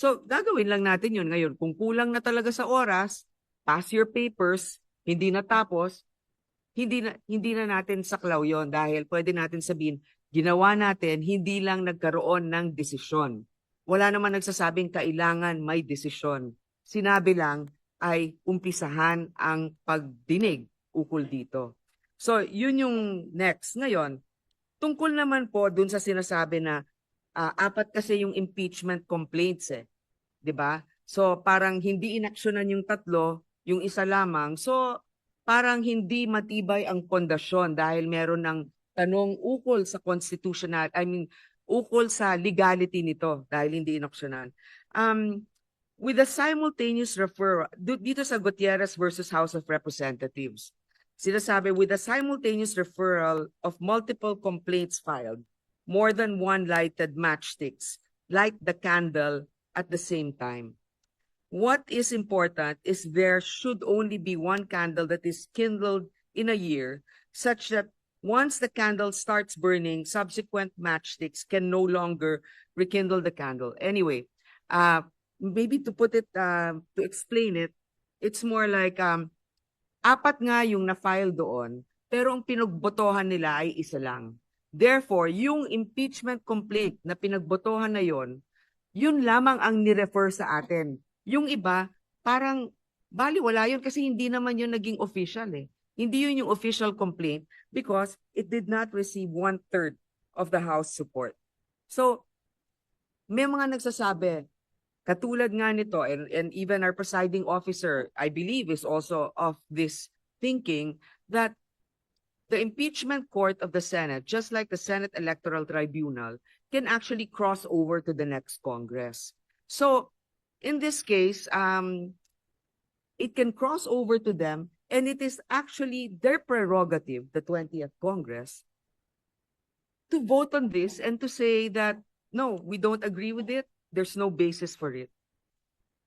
So, gagawin lang natin yun ngayon. Kung kulang na talaga sa oras, pass your papers, hindi natapos, hindi na, hindi na natin saklaw yon dahil pwede natin sabihin, ginawa natin, hindi lang nagkaroon ng desisyon. Wala naman nagsasabing kailangan may desisyon. Sinabi lang ay umpisahan ang pagdinig ukol dito. So, yun yung next. Ngayon, tungkol naman po dun sa sinasabi na ah, apat kasi yung impeachment complaints eh. 'Di ba? So, parang hindi inaksyonan yung tatlo, yung isa lamang. So, parang hindi matibay ang pundasyon dahil meron ng tanong ukol sa constitutional, I mean, ukol sa legality nito dahil hindi inaksyonan. Um, with a simultaneous referral, dito sa Gutierrez versus House of Representatives, sinasabi with a simultaneous referral of multiple complaints filed, more than one lighted matchsticks light the candle at the same time. What is important is there should only be one candle that is kindled in a year, such that once the candle starts burning, subsequent matchsticks can no longer rekindle the candle. Anyway, uh, maybe to put it, uh, to explain it, it's more like um, apat nga yung na-file doon, pero ang pinagbotohan nila ay isa lang. Therefore, yung impeachment complaint na pinagbotohan na yon, yun lamang ang ni-refer sa atin. Yung iba, parang baliwala yun kasi hindi naman yun naging official eh. Hindi yun yung official complaint because it did not receive one-third of the House support. So, may mga nagsasabi, katulad nga nito, and, and even our presiding officer, I believe, is also of this thinking that the impeachment court of the Senate, just like the Senate Electoral Tribunal, can actually cross over to the next Congress. So, in this case, um, it can cross over to them, and it is actually their prerogative, the 20th Congress, to vote on this and to say that, no, we don't agree with it, there's no basis for it.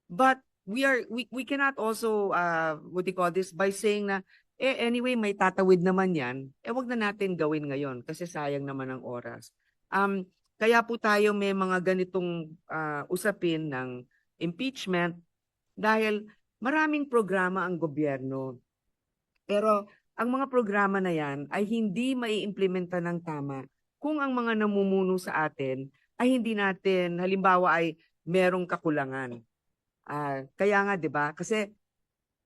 But we are, we, we cannot also, uh, what do you call this, by saying na, eh, anyway, may tatawid naman yan, eh, wag na natin gawin ngayon kasi sayang naman ang oras. Um, kaya po tayo may mga ganitong ah, usapin ng impeachment dahil maraming programa ang gobyerno. Pero ang mga programa na yan ay hindi maiimplementa ng tama kung ang mga namumuno sa atin ay hindi natin, halimbawa ay merong kakulangan. Ah, kaya nga 'di ba? Kasi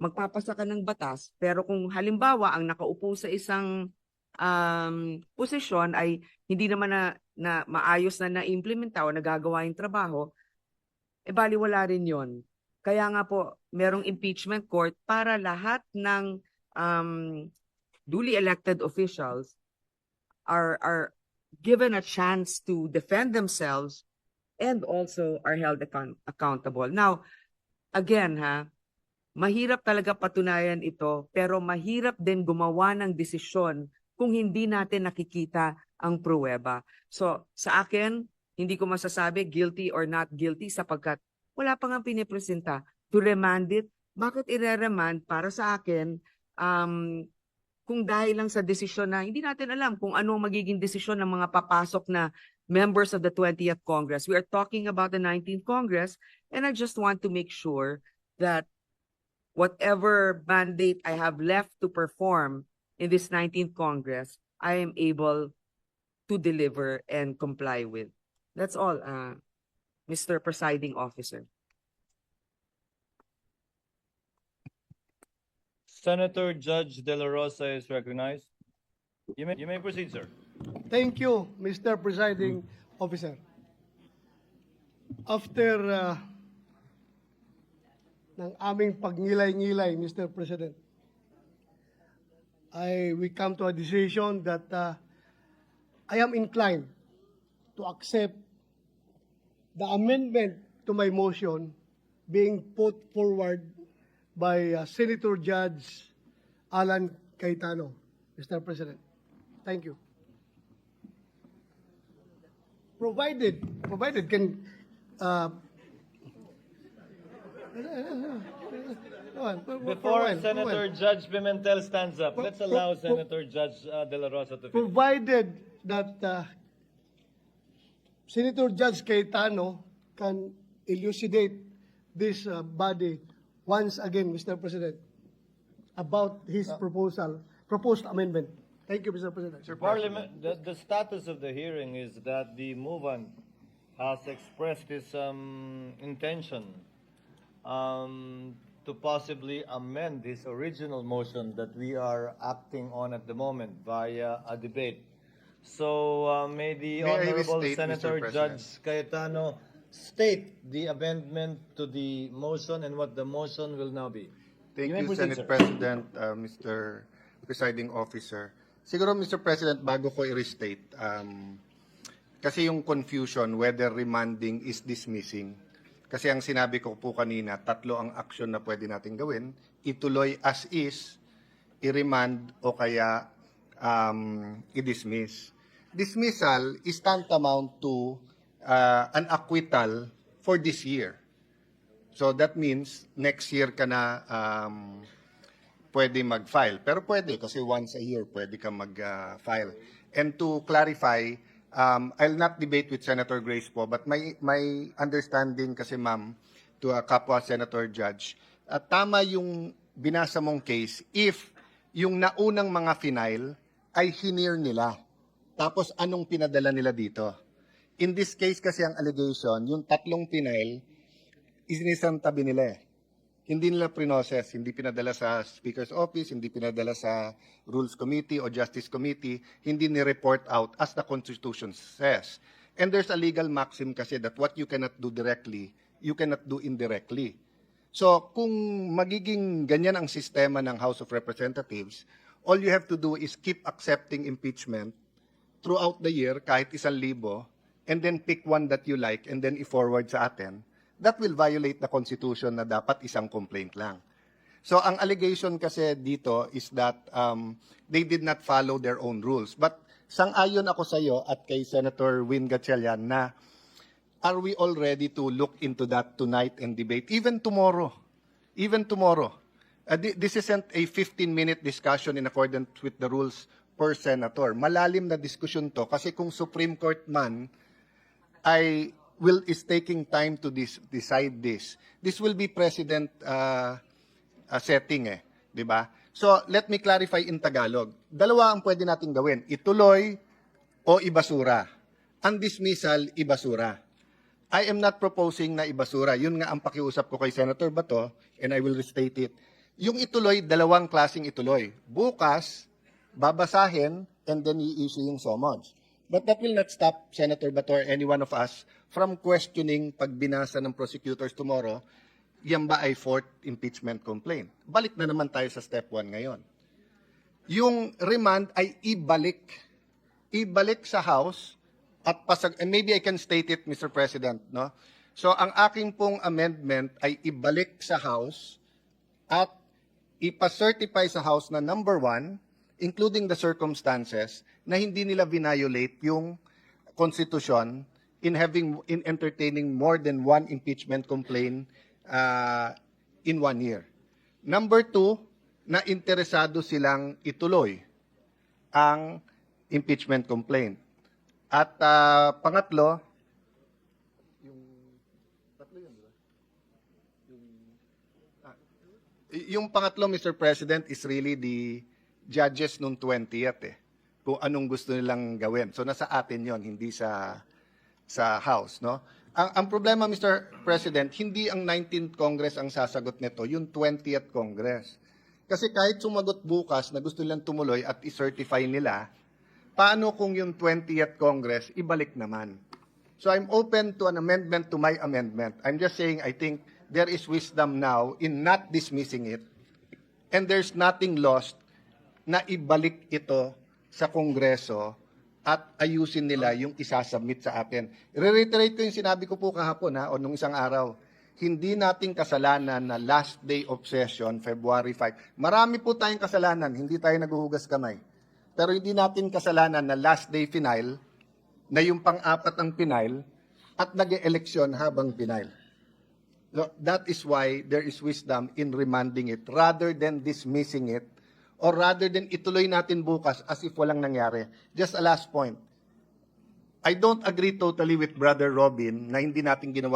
magpapasa ka ng batas, pero kung halimbawa ang nakaupo sa isang um, posisyon ay hindi naman na, na maayos na na-implementa o nagagawa yung trabaho, eh baliwala rin yon. Kaya nga po, merong impeachment court para lahat ng um, duly elected officials are, are given a chance to defend themselves and also are held account- accountable. Now, again ha, mahirap talaga patunayan ito, pero mahirap din gumawa ng desisyon kung hindi natin nakikita ang pruweba. So, sa akin, hindi ko masasabi guilty or not guilty sapagkat wala pa nga pinipresenta. To remand it, bakit ire-remand para sa akin um, kung dahil lang sa desisyon na hindi natin alam kung ano ang magiging desisyon ng mga papasok na members of the 20th Congress. We are talking about the 19th Congress and I just want to make sure that whatever mandate I have left to perform in this 19th Congress, I am able to deliver and comply with. That's all, uh, Mr. Presiding Officer. Senator Judge De La Rosa is recognized. You may, you may proceed, sir. Thank you, Mr. Presiding Officer. After uh, ng aming pagngilay-ngilay, Mr. President, I we come to a decision that uh, I am inclined to accept the amendment to my motion being put forward by uh, Senator Judge Alan Cayetano, Mr. President. Thank you. Provided, provided can, uh, Before Senator. Judge Pimentel stands up, let's allow Senator Judge uh, De La Rosa to finish. provided that uh, Senator Judge Cayetano can elucidate this uh, body once again, Mr. President, about his proposal, proposed amendment. Thank you, Mr. President. Parliament, the, the status of the hearing is that the movant has expressed his um, intention um, to possibly amend his original motion that we are acting on at the moment via a debate. So uh, may the May Honorable restate, Mr. Senator? Judge Cayetano state the amendment to the motion and what the motion will now be. Thank may you, proceed, Senate sir. President, uh, Mr. Presiding Officer. Siguro, Mr. President, bago ko i-restate, um, kasi yung confusion whether remanding is dismissing. Kasi ang sinabi ko po kanina, tatlo ang action na pwede natin gawin. Ituloy as is, i-remand o kaya um, i-dismiss. Dismissal is tantamount to uh, an acquittal for this year. So that means next year ka na um, pwede mag-file. Pero pwede kasi once a year pwede ka mag-file. And to clarify, um, I'll not debate with Senator Grace po, but my, my understanding kasi ma'am, to a kapwa Senator Judge, at tama yung binasa mong case if yung naunang mga final ay hinir nila. Tapos anong pinadala nila dito? In this case kasi ang allegation, yung tatlong final, isinisan tabi nila eh. Hindi nila pre-process, hindi pinadala sa Speaker's Office, hindi pinadala sa Rules Committee o Justice Committee, hindi ni-report out as the Constitution says. And there's a legal maxim kasi that what you cannot do directly, you cannot do indirectly. So, kung magiging ganyan ang sistema ng House of Representatives, all you have to do is keep accepting impeachment throughout the year, kahit isang libo, and then pick one that you like and then i-forward sa atin, that will violate the Constitution na dapat isang complaint lang. So ang allegation kasi dito is that um, they did not follow their own rules. But sang-ayon ako sa iyo at kay Senator Win Gatchalian na are we all ready to look into that tonight and debate, even tomorrow? Even tomorrow. Uh, thi- this isn't a 15-minute discussion in accordance with the rules per senator. Malalim na diskusyon to kasi kung Supreme Court man ay will is taking time to dis- decide this. This will be president uh, uh, setting eh, 'di ba? So let me clarify in Tagalog. Dalawa ang pwede nating gawin, ituloy o ibasura. Ang dismissal ibasura. I am not proposing na ibasura. Yun nga ang pakiusap ko kay Senator Bato and I will restate it. Yung ituloy, dalawang klasing ituloy. Bukas, babasahin and then i-issue yung summons. But that will not stop Senator Bato or any one of us from questioning pag binasa ng prosecutors tomorrow, yan ba ay fourth impeachment complaint? Balik na naman tayo sa step one ngayon. Yung remand ay ibalik. Ibalik sa House at pasag and maybe I can state it Mr. President, no? So ang aking pong amendment ay ibalik sa House at ipa-certify sa House na number one, including the circumstances, na hindi nila violate yung konstitusyon in having in entertaining more than one impeachment complaint uh, in one year. Number two, na interesado silang ituloy ang impeachment complaint. At uh, pangatlo, yung tatlo yun, di ba? Yung, ah, yung pangatlo, Mr. President, is really the judges nung 20th eh. Kung anong gusto nilang gawin. So nasa atin yon hindi sa sa House, no? Ang, ang problema, Mr. President, hindi ang 19th Congress ang sasagot nito, yung 20th Congress. Kasi kahit sumagot bukas na gusto nilang tumuloy at i-certify nila, paano kung yung 20th Congress ibalik naman? So I'm open to an amendment to my amendment. I'm just saying I think there is wisdom now in not dismissing it and there's nothing lost na ibalik ito sa Kongreso at ayusin nila yung isasubmit sa atin. Re-reiterate ko yung sinabi ko po kahapon ha, o nung isang araw. Hindi nating kasalanan na last day of session, February 5. Marami po tayong kasalanan, hindi tayo naguhugas kamay. Pero hindi natin kasalanan na last day final, na yung pang-apat ang final, at nag-eleksyon habang final. So, that is why there is wisdom in remanding it rather than dismissing it or rather than ituloy natin bukas as if walang nangyari. Just a last point. I don't agree totally with Brother Robin na hindi natin ginawa